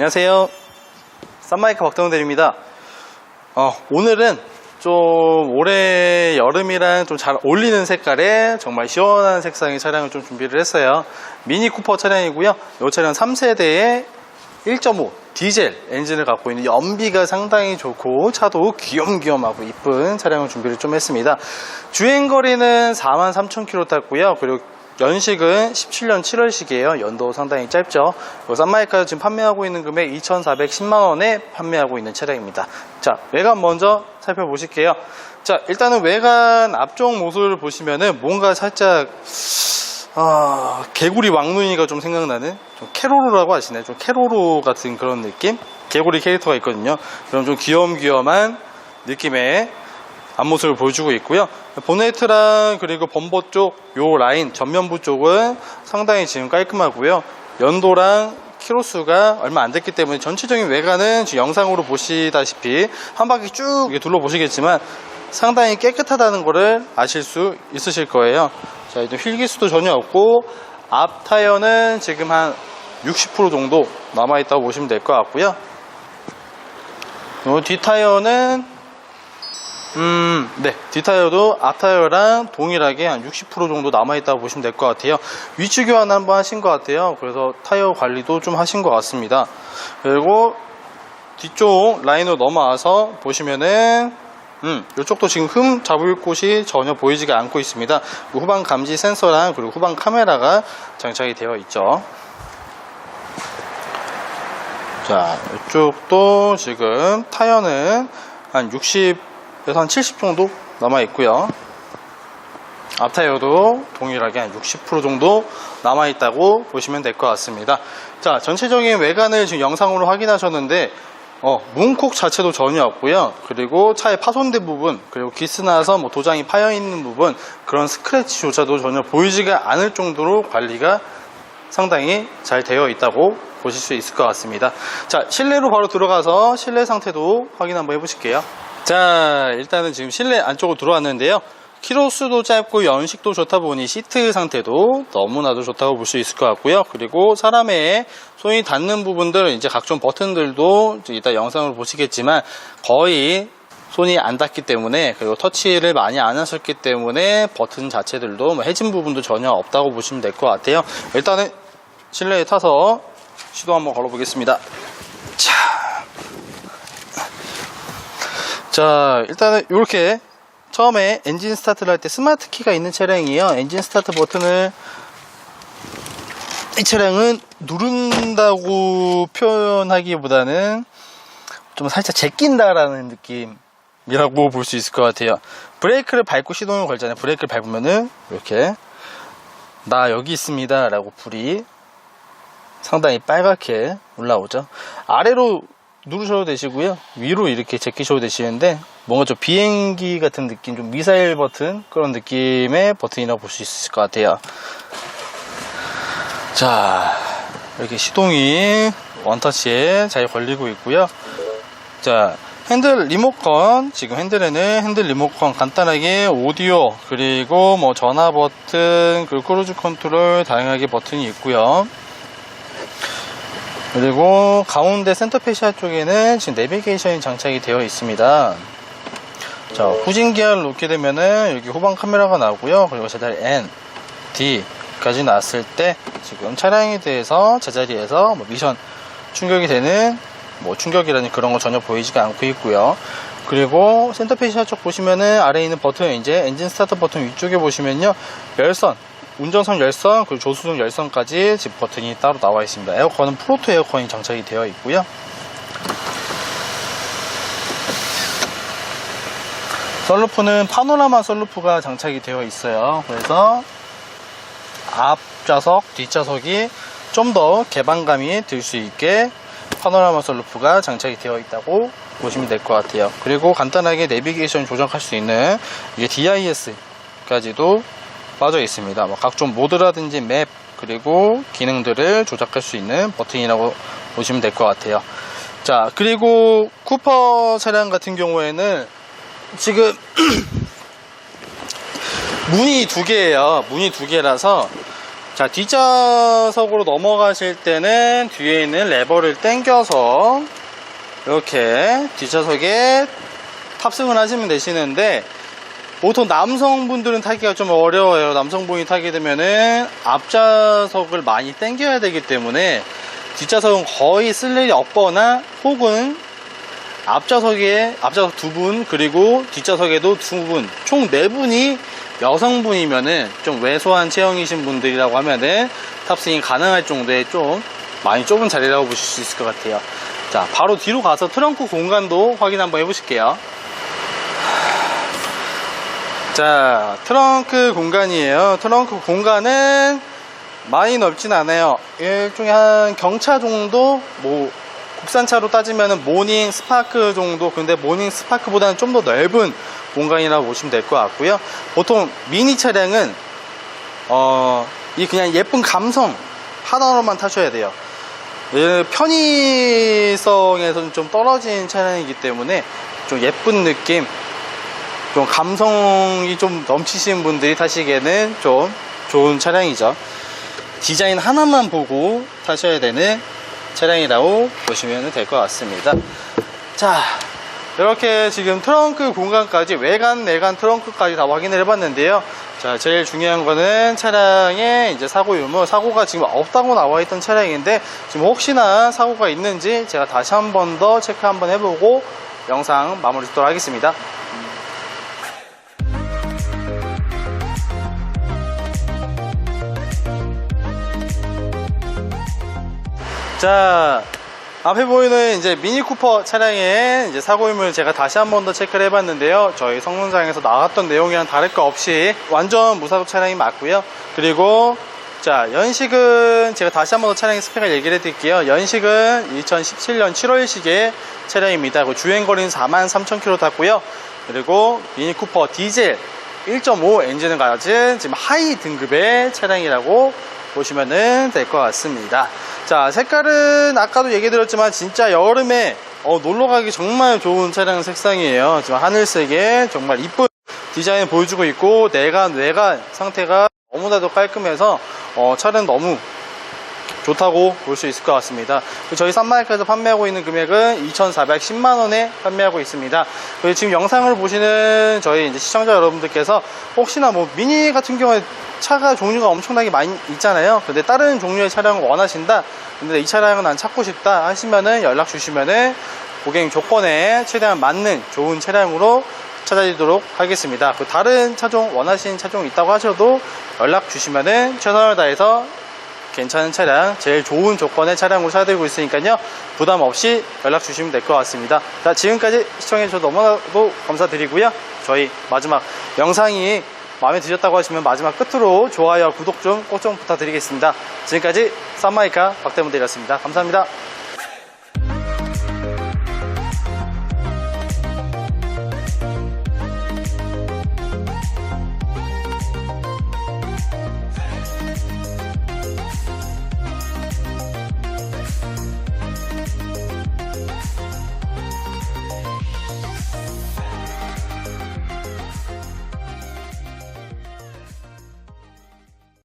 안녕하세요. 쌈마이크 박동대입니다. 어, 오늘은 좀 올해 여름이랑 좀 잘 어울리는 색깔의 정말 시원한 색상의 차량을 좀 준비를 했어요. 미니 쿠퍼 차량이고요. 이 차량 3세대의 1.5 디젤 엔진을 갖고 있는 연비가 상당히 좋고 차도 귀염귀염하고 이쁜 차량을 준비를 좀 했습니다. 주행거리는 43,000km 탔고요. 그리고 연식은 17년 7월식이에요. 연도 상당히 짧죠. 싼마이카 지금 판매하고 있는 금액 2,410만원에 판매하고 있는 차량입니다. 자, 외관 먼저 살펴보실게요. 자, 일단은 외관 앞쪽 모습을 보시면은 뭔가 살짝 아, 개구리 왕눈이가 좀 생각나는 좀 캐로로라고 하시네. 좀 캐로로 같은 그런 느낌? 개구리 캐릭터가 있거든요. 그럼 좀 귀염귀염한 느낌의 앞모습을 보여주고 있고요. 보네트랑 그리고 범버 쪽 요 라인 전면부 쪽은 상당히 지금 깔끔하고요. 연도랑 키로수가 얼마 안 됐기 때문에 전체적인 외관은 지금 영상으로 보시다시피 한 바퀴 쭉 둘러보시겠지만 상당히 깨끗하다는 것을 아실 수 있으실 거예요. 자, 이제 휠기수도 전혀 없고 앞 타이어는 지금 한 60% 정도 남아있다고 보시면 될 것 같고요. 요뒷 타이어는 음, 네. 뒷타이어도 앞타이어랑 동일하게 한 60% 정도 남아있다고 보시면 될 것 같아요. 위치 교환 한번 하신 것 같아요. 그래서 타이어 관리도 좀 하신 것 같습니다. 그리고 뒤쪽 라인으로 넘어와서 보시면은 음, 이쪽도 지금 흠 잡을 곳이 전혀 보이지가 않고 있습니다. 그 후방 감지 센서랑 그리고 후방 카메라가 장착이 되어 있죠. 자, 이쪽도 지금 타이어는 한 60, 에서 한 70 정도 남아 있고요. 앞 타이어도 동일하게 한 60% 정도 남아 있다고 보시면 될 것 같습니다. 자, 전체적인 외관을 지금 영상으로 확인하셨는데 어, 문콕 자체도 전혀 없고요. 그리고 차에 파손된 부분, 그리고 기스나서 뭐 도장이 파여 있는 부분, 그런 스크래치조차도 전혀 보이지가 않을 정도로 관리가 상당히 잘 되어 있다고 보실 수 있을 것 같습니다. 자, 실내로 바로 들어가서 실내 상태도 확인 한번 해보실게요. 자, 일단은 지금 실내 안쪽으로 들어왔는데요. 키로수도 짧고 연식도 좋다 보니 시트 상태도 너무나도 좋다고 볼 수 있을 것 같고요. 그리고 사람의 손이 닿는 부분들, 이제 각종 버튼들도 이따 영상으로 보시겠지만 거의 손이 안 닿기 때문에 그리고 터치를 많이 안 하셨기 때문에 버튼 자체들도 뭐 해진 부분도 전혀 없다고 보시면 될 것 같아요. 일단은 실내에 타서 시도 한번 걸어 보겠습니다. 자, 자 일단은 이렇게 처음에 엔진 스타트를 할 때 스마트 키가 있는 차량이에요. 엔진 스타트 버튼을 이 차량은 누른다고 표현하기보다는 좀 살짝 제낀다라는 느낌이라고 볼 수 있을 것 같아요. 브레이크를 밟고 시동을 걸잖아요. 브레이크를 밟으면은 이렇게 나 여기 있습니다 라고 불이 상당히 빨갛게 올라오죠. 아래로 누르셔도 되시고요. 위로 이렇게 제끼셔도 되시는데 뭔가 좀 비행기 같은 느낌, 좀 미사일 버튼 그런 느낌의 버튼이라고 볼수 있을 것 같아요. 자, 이렇게 시동이 원터치에 잘 걸리고 있고요. 자, 핸들 리모컨, 지금 핸들에는 핸들 리모컨 간단하게 오디오, 그리고 뭐 전화 버튼, 그리고 크루즈 컨트롤 다양하게 버튼이 있고요. 그리고 가운데 센터 페시아 쪽에는 지금 내비게이션이 장착이 되어 있습니다. 자, 후진 기어를 놓게 되면은 여기 후방 카메라가 나오고요. 그리고 제자리 N, D까지 나왔을 때 지금 차량에 대해서 제자리에서 뭐 미션 충격이 되는 뭐 충격이라는 그런 거 전혀 보이지가 않고 있고요. 그리고 센터 페시아 쪽 보시면은 아래에 있는 버튼 이제 엔진 스타트 버튼 위쪽에 보시면요. 열선 운전석 열선 그리고 조수석 열선까지 지금 버튼이 따로 나와 있습니다. 에어컨은 프로토 에어컨이 장착이 되어 있고요. 썰루프는 파노라마 썰루프가 장착이 되어 있어요. 그래서 앞좌석, 뒷좌석이 좀 더 개방감이 들 수 있게 파노라마 썰루프가 장착이 되어 있다고 보시면 될 것 같아요. 그리고 간단하게 내비게이션 조정할 수 있는 이게 DIS까지도 빠져 있습니다. 뭐 각종 모드라든지 맵 그리고 기능들을 조작할 수 있는 버튼이라고 보시면 될 것 같아요. 자 그리고 쿠퍼 차량 같은 경우에는 지금 문이 두 개예요. 문이 두 개라서 자, 뒷좌석으로 넘어가실 때는 뒤에 있는 레버를 당겨서 이렇게 뒷좌석에 탑승을 하시면 되시는데 보통 남성분들은 타기가 좀 어려워요. 남성분이 타게 되면은 앞좌석을 많이 당겨야 되기 때문에 뒷좌석은 거의 쓸 일이 없거나 혹은 앞좌석에 앞좌석 두 분 그리고 뒷좌석에도 두 분 총 네 분이 여성분이면은 좀 왜소한 체형이신 분들이라고 하면은 탑승이 가능할 정도의 좀 많이 좁은 자리라고 보실 수 있을 것 같아요. 자, 바로 뒤로 가서 트렁크 공간도 확인 한번 해보실게요. 자, 트렁크 공간이에요. 트렁크 공간은 많이 넓진 않아요. 일종의 한 경차 정도, 뭐, 국산차로 따지면 모닝 스파크 정도, 근데 모닝 스파크보다는 좀 더 넓은 공간이라고 보시면 될 것 같고요. 보통 미니 차량은, 어, 이 그냥 예쁜 감성 하나로만 타셔야 돼요. 얘 편의성에서는 좀 떨어진 차량이기 때문에 좀 예쁜 느낌, 좀 감성이 좀 넘치시는 분들이 타시기에는 좀 좋은 차량이죠. 디자인 하나만 보고 타셔야 되는 차량이라고 보시면 될 것 같습니다. 자, 이렇게 지금 트렁크 공간까지 외관, 내관 트렁크까지 다 확인을 해봤는데요. 자, 제일 중요한 거는 차량의 이제 사고 유무, 사고가 지금 없다고 나와 있던 차량인데 지금 혹시나 사고가 있는지 제가 다시 한 번 더 체크 한번 해보고 영상 마무리 짓도록 하겠습니다. 자, 앞에 보이는 이제 미니 쿠퍼 차량의 이제 사고임을 제가 다시 한 번 더 체크를 해봤는데요. 저희 성능장에서 나왔던 내용이랑 다를 거 없이 완전 무사고 차량이 맞고요. 그리고 자, 연식은 제가 다시 한 번 더 차량의 스펙을 얘기를 해드릴게요. 연식은 2017년 7월식의 차량입니다. 주행거리는 43,000km 탔고요. 그리고 미니 쿠퍼 디젤 1.5 엔진을 가진 지금 하이 등급의 차량이라고 보시면 될 것 같습니다. 자, 색깔은 아까도 얘기 드렸지만 진짜 여름에 어, 놀러 가기 정말 좋은 차량 색상이에요. 지금 하늘색에 정말 이쁜 디자인 보여주고 있고 내관, 외관 상태가 너무나도 깔끔해서 어, 차량 너무 좋다고 볼 수 있을 것 같습니다. 저희 싼마이크에서 판매하고 있는 금액은 2,410만원에 판매하고 있습니다. 지금 영상을 보시는 저희 시청자 여러분들께서 혹시나 뭐 미니 같은 경우에 차가 종류가 엄청나게 많이 있잖아요. 근데 다른 종류의 차량을 원하신다. 근데 이 차량은 난 찾고 싶다 하시면은 연락 주시면은 고객 조건에 최대한 맞는 좋은 차량으로 찾아드리도록 하겠습니다. 그 다른 차종 원하시는 차종 있다고 하셔도 연락 주시면은 최선을 다해서 괜찮은 차량, 제일 좋은 조건의 차량으로 찾아드리고 있으니까요. 부담 없이 연락 주시면 될 것 같습니다. 자, 지금까지 시청해 주셔서 너무나도 감사드리고요. 저희 마지막 영상이 마음에 드셨다고 하시면 마지막 끝으로 좋아요, 구독 좀꼭좀 부탁드리겠습니다. 지금까지 쌈마이카 박대문대였습니다. 감사합니다.